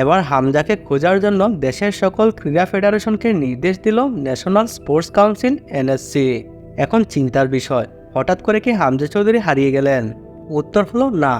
এবার হামজাকে খোঁজার জন্য দেশের সকল ক্রীড়া ফেডারেশনকে নির্দেশ দিল ন্যাশনাল স্পোর্টস কাউন্সিল, এনএসসি। এখন চিন্তার বিষয়, হঠাৎ করে কি হামজা চৌধুরী হারিয়ে গেলেন? উত্তর হলো না।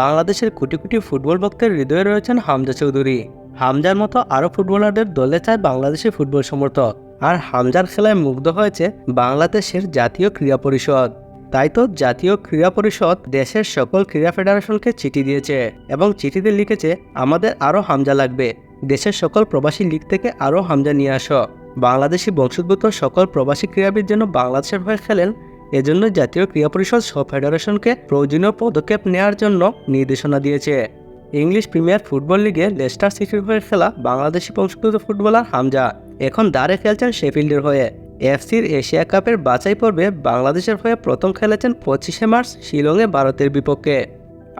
বাংলাদেশের কোটি কোটি ফুটবল ভক্তের হৃদয়ে রয়েছেন হামজা চৌধুরী। হামজার মতো আরও ফুটবলারদের দলে চায় বাংলাদেশের ফুটবল সমর্থক। আর হামজার খেলায় মুগ্ধ হয়েছে বাংলাদেশের জাতীয় ক্রীড়া পরিষদ। তাই তো জাতীয় ক্রীড়া পরিষদ দেশের সকল ক্রীড়া ফেডারেশনকে চিঠি দিয়েছে এবং চিঠিতে লিখেছে, আমাদের আরও হামজা লাগবে। দেশের সকল প্রবাসী লীগ থেকে আরও হামজা নিয়ে আসো। বাংলাদেশি বংশোদ্ভূত সকল প্রবাসী ক্রীড়াবিদ যেন বাংলাদেশের হয়ে খেলেন এজন্য জাতীয় ক্রীড়া পরিষদ সব ফেডারেশনকে প্রয়োজনীয় পদক্ষেপ নেওয়ার জন্য নির্দেশনা দিয়েছে। ইংলিশ প্রিমিয়ার ফুটবল লিগে লেস্টার সিটির হয়ে খেলা বাংলাদেশি বংশোদ্ভূত ফুটবলার হামজা। এখন দাঁড়ে খেলছেন শেফিল্ডের হয়ে। এফসির এশিয়া কাপের বাছাই পর্বে বাংলাদেশের হয়ে প্রথম খেলেছেন পঁচিশে মার্চ শিলংয়ে ভারতের বিপক্ষে।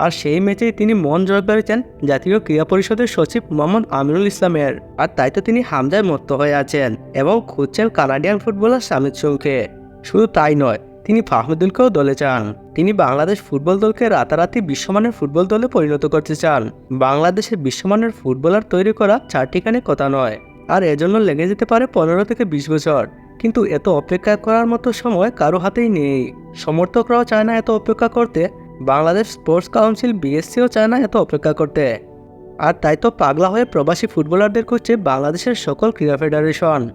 আর সেই ম্যাচেই তিনি মন জয় করেছেন জাতীয় ক্রীড়া পরিষদের সচিব মোহাম্মদ আমিরুল ইসলামের। আর তাই তো তিনি হামজায় মত্ত হয়ে আছেন এবং খুঁজছেন কানাডিয়ান ফুটবলার সামিত সৌকে শুধু তাই নয়, তিনি ফাহমুদুলকেও দলে চান। তিনি বাংলাদেশ ফুটবল দলকে রাতারাতি বিশ্বমানের ফুটবল দলে পরিণত করতে চান। বাংলাদেশের বিশ্বমানের ফুটবলার তৈরি করা চারটিখানি কথা নয়, আর এজন্য লেগে যেতে পারে পনেরো থেকে বিশ বছর। কিন্তু এত অপেক্ষা করার মতো সময় কারও হাতেই নেই। সমর্থকরাও চায় না এত অপেক্ষা করতে। বাংলাদেশ স্পোর্টস কাউন্সিল, বিএসসিও চায় না এত অপেক্ষা করতে। আর তাই তো পাগলা হয়ে প্রবাসী ফুটবলারদের করছে বাংলাদেশের সকল ক্রীড়া ফেডারেশন।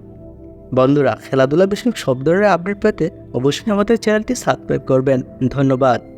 বন্ধুরা, খেলাধুলা বিষয়ক সব ধরনের আপডেট পেতে অবশ্যই আমাদের চ্যানেলটি সাবস্ক্রাইব করবেন। ধন্যবাদ।